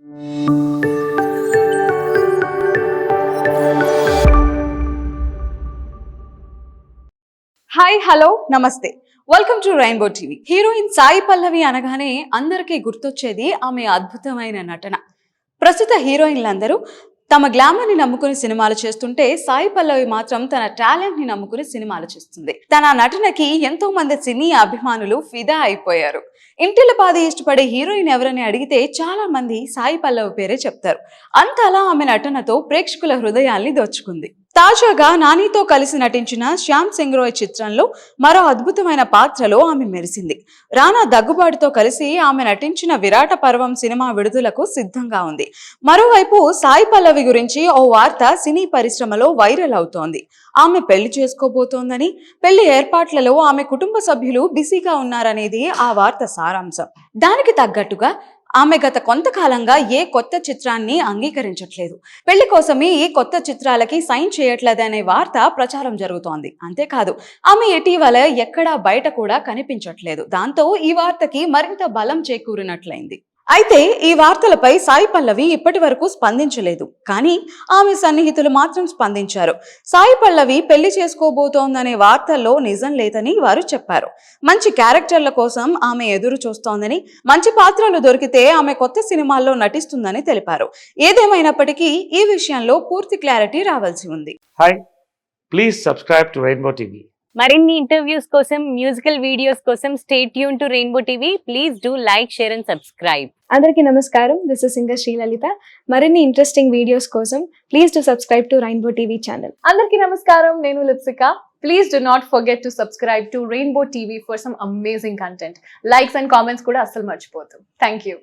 Hi hello నమస్తే. Welcome to rainbow TV heroine Sai Pallavi అనగానే అందరికీ గుర్తొచ్చేది ఆమె అద్భుతమైన నటన. ప్రస్తుత హీరోయిన్లందరూ తమ గ్లామర్ని నమ్ముకుని సినిమాలు చేస్తుంటే సాయి పల్లవి మాత్రం తన టాలెంట్ని నమ్ముకుని సినిమాలు చేస్తుంది. తన నటనకి ఎంతో మంది సినీ అభిమానులు ఫిదా అయిపోయారు. ఇంటిల పాది ఇష్టపడే హీరోయిన్ ఎవరని అడిగితే చాలా మంది సాయి పల్లవి పేరే చెప్తారు. అంతలా ఆమె నటనతో ప్రేక్షకుల హృదయాల్ని దోచుకుంది. తాజాగా నానితో కలిసి నటించిన శ్యామ్ సింగ్ రాయ్ చిత్రంలో మరో అద్భుతమైన పాత్రలో ఆమె మెరిసింది. రానా దగ్గుబాటుతో కలిసి ఆమె నటించిన విరాట పర్వం సినిమా విడుదలకు సిద్ధంగా ఉంది. మరోవైపు సాయి పల్లవి గురించి ఓ వార్త సినీ పరిశ్రమలో వైరల్ అవుతోంది. ఆమె పెళ్ళి చేసుకోబోతోందని పెళ్ళి ఏర్పాట్లలో ఆమె కుటుంబ సభ్యులు బిజీగా ఉన్నారనేది ఆ వార్త సారాంశం. దానికి తగ్గట్టుగా ఆమె గత కొంతకాలంగా ఏ కొత్త చిత్రాన్ని అంగీకరించట్లేదు. పెళ్ళి కోసమే ఈ కొత్త చిత్రాలకి సైన్ చేయట్లేదనే వార్త ప్రచారం జరుగుతోంది. అంతేకాదు ఆమె ఇటీవల ఎక్కడా బయట కూడా కనిపించట్లేదు. దాంతో ఈ వార్తకి మరింత బలం చేకూరినట్లయింది. అయితే ఈ వార్తలపై సాయి పల్లవి ఇప్పటి వరకు స్పందించలేదు. కానీ ఆమె సన్నిహితులు మాత్రం స్పందించారు. సాయి పల్లవి పెళ్ళి చేసుకోబోతోందనే వార్తల్లో నిజం లేదని వారు చెప్పారు. మంచి క్యారెక్టర్ల కోసం ఆమె ఎదురు చూస్తోందని మంచి పాత్రలు దొరికితే ఆమె కొత్త సినిమాల్లో నటిస్తుందని తెలిపారు. ఏదేమైనప్పటికీ ఈ విషయంలో పూర్తి క్లారిటీ రావాల్సి ఉంది. Hi please subscribe to rainbow TV మరిన్ని ఇంటర్వ్యూస్ కోసం మ్యూజికల్ వీడియోస్ కోసం stay tune to rainbow TV please do like share and subscribe అందరికీ నమస్కారం. దిస్ ఇస్ సింగర్ శ్రీలలిత మరిన్ని ఇంట్రెస్టింగ్ వీడియోస్ కోసం please to subscribe to rainbow TV channel అందరికీ నమస్కారం. నేను Lipsika. Please do not forget to subscribe to rainbow TV for some amazing content likes and comments కూడా అస్సలు మర్చిపోతాం థ్యాంక్ యూ